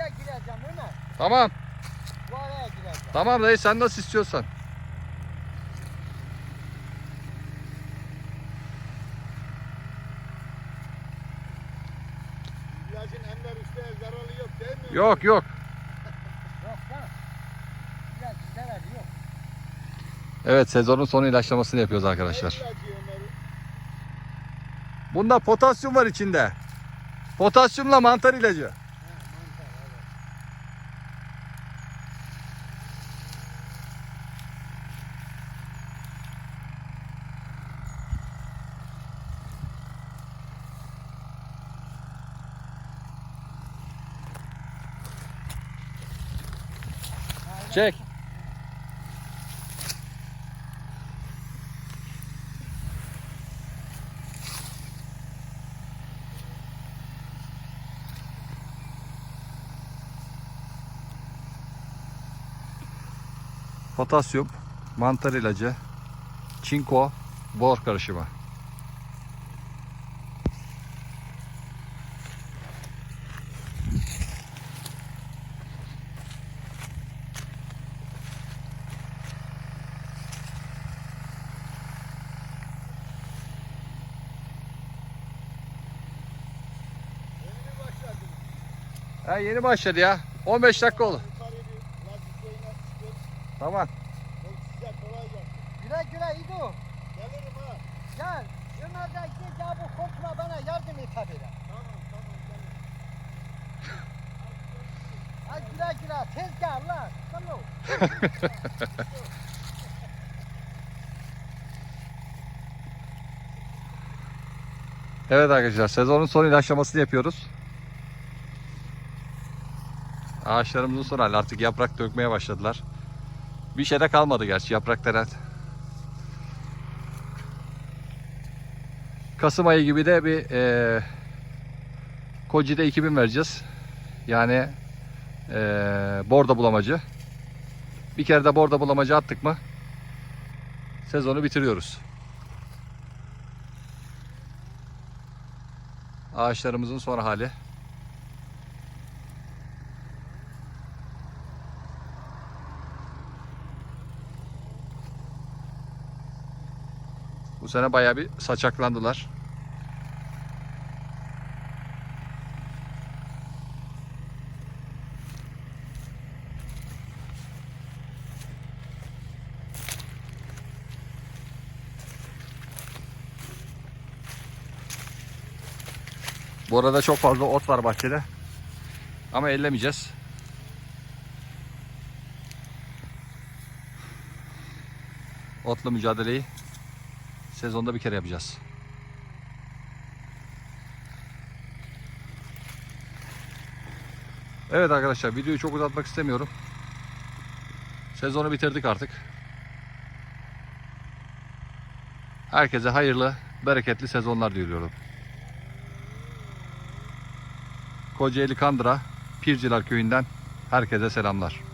araya gireceğim Ömer. Tamam. Bu araya gireceğim. Tamam dayı sen nasıl istiyorsan. İlacın Enver Usta'ya zararı yok değil mi? Yok yok. Yok. Biraz sever yok. Evet sezonun son ilaçlamasını yapıyoruz arkadaşlar. Bunda potasyum var içinde. Potasyumla mantar ilacı. Çek. Potasyum, mantar ilacı, çinko, bor karışımı. Ha, yeni başladı ya. 15 dakika oldu. Tamam. Güle güle İdo. Gelirim ha. Gel. Ömer de git ya bu korkma bana yardım et tabi. Tamam tamam gelirim. Hadi güle güle. Tez gel lan. Tamam. Evet arkadaşlar sezonun son ilaçlamasını yapıyoruz. Ağaçlarımızın son hali artık yaprak dökmeye başladılar. Bir şey de kalmadı gerçi yapraklar. evet. Kasım ayı gibi de bir e, Koji'de 2000 vereceğiz. Yani e, borda bulamacı. Bir kere de borda bulamacı attık mı sezonu bitiriyoruz. Ağaçlarımızın son hali. Bu sene bayağı bir saçaklandılar. Bu arada çok fazla ot var bahçede. Ama ellemeyeceğiz. Otla mücadeleyi sezonda bir kere yapacağız. Evet arkadaşlar videoyu çok uzatmak istemiyorum. Sezonu bitirdik artık. Herkese hayırlı, bereketli sezonlar diliyorum. Kocaeli Kandıra Pirciler Köyü'nden herkese selamlar.